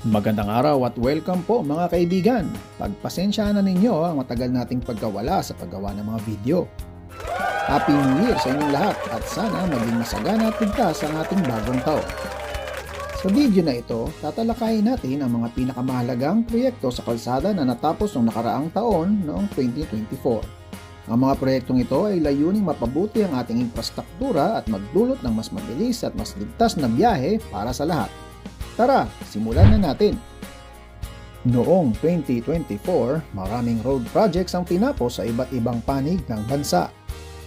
Magandang araw at welcome po mga kaibigan. Pagpasensya na ninyo ang matagal nating pagkawala sa paggawa ng mga video. Happy New Year sa inyong lahat at sana maging masagana at ligtas ang ating bagong taon. Sa video na ito, tatalakayin natin ang mga pinakamahalagang proyekto sa kalsada na natapos noong nakaraang taon noong 2024. Ang mga proyektong ito ay layuning mapabuti ang ating infrastruktura at magdulot ng mas mabilis at mas ligtas na biyahe para sa lahat. Tara, simulan na natin. Noong 2024, maraming road projects ang tinapos sa iba't ibang panig ng bansa.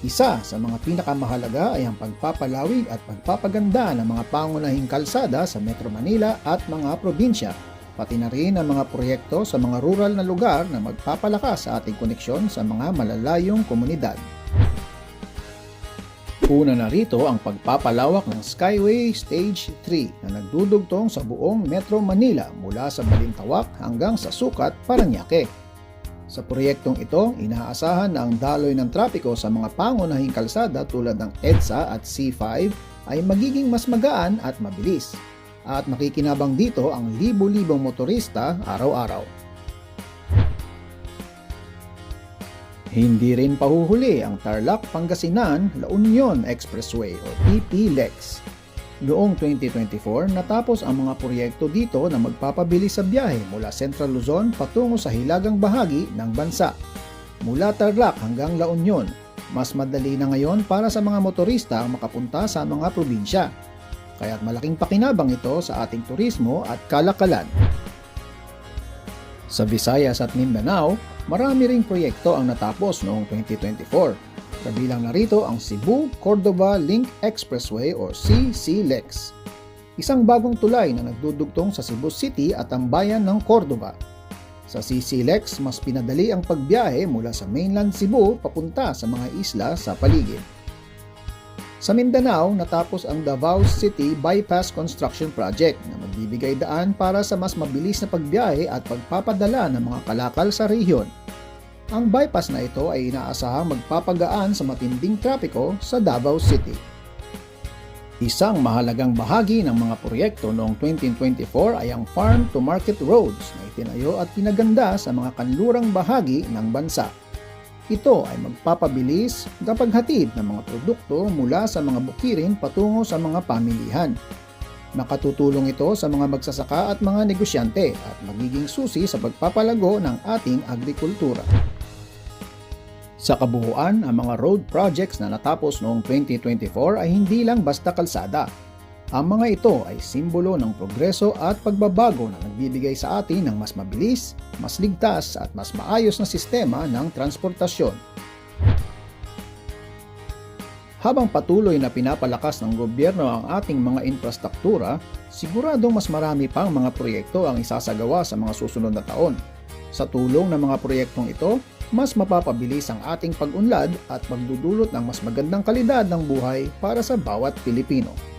Isa sa mga pinakamahalaga ay ang pagpapalawig at pagpapaganda ng mga pangunahing kalsada sa Metro Manila at mga probinsya, pati na rin ang mga proyekto sa mga rural na lugar na magpapalakas sa ating koneksyon sa mga malalayong komunidad. Una na rito ang pagpapalawak ng Skyway Stage 3 na nagdudugtong sa buong Metro Manila mula sa Balintawak hanggang sa Sukat, Paranaque. Sa proyektong ito, inaasahan na ang daloy ng trapiko sa mga pangunahing kalsada tulad ng EDSA at C5 ay magiging mas magaan at mabilis. At makikinabang dito ang libo-libong motorista araw-araw. Hindi rin pahuhuli ang Tarlac Pangasinan La Union Expressway o TPLEX. Noong 2024, natapos ang mga proyekto dito na magpapabilis sa biyahe mula Central Luzon patungo sa hilagang bahagi ng bansa. Mula Tarlac hanggang La Union, mas madali na ngayon para sa mga motorista ang makapunta sa mga probinsya. Kaya't malaking pakinabang ito sa ating turismo at kalakalan. Sa Visayas at Mindanao, marami ring proyekto ang natapos noong 2024. Kabilang narito ang Cebu-Cordova Link Expressway o CCLEX. Isang bagong tulay na nagdudugtong sa Cebu City at ang bayan ng Cordova. Sa CCLEX, mas pinadali ang pagbiyahe mula sa mainland Cebu papunta sa mga isla sa paligid. Sa Mindanao, natapos ang Davao City Bypass Construction Project na magbibigay daan para sa mas mabilis na pagbiyahe at pagpapadala ng mga kalakal sa rehiyon. Ang bypass na ito ay inaasahang magpapagaan sa matinding trapiko sa Davao City. Isang mahalagang bahagi ng mga proyekto noong 2024 ay ang Farm to Market Roads na itinayo at pinaganda sa mga kanlurang bahagi ng bansa. Ito ay magpapabilis kapag hatid ng mga produkto mula sa mga bukirin patungo sa mga pamilihan. Makatutulong ito sa mga magsasaka at mga negosyante at magiging susi sa pagpapalago ng ating agrikultura. Sa kabuuan, ang mga road projects na natapos noong 2024 ay hindi lang basta kalsada. Ang mga ito ay simbolo ng progreso at pagbabago na nagbibigay sa atin ng mas mabilis, mas ligtas at mas maayos na sistema ng transportasyon. Habang patuloy na pinapalakas ng gobyerno ang ating mga infrastruktura, siguradong mas marami pang mga proyekto ang isasagawa sa mga susunod na taon. Sa tulong ng mga proyektong ito, mas mapapabilis ang ating pag-unlad at magdudulot ng mas magandang kalidad ng buhay para sa bawat Pilipino.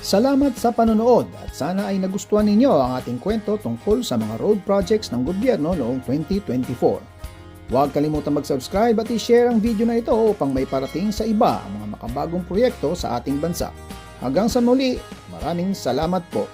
Salamat sa panonood at sana ay nagustuhan ninyo ang ating kwento tungkol sa mga road projects ng gobyerno noong 2024. Huwag kalimutan mag-subscribe at i-share ang video na ito upang may parating sa iba ang mga makabagong proyekto sa ating bansa. Hanggang sa muli, maraming salamat po.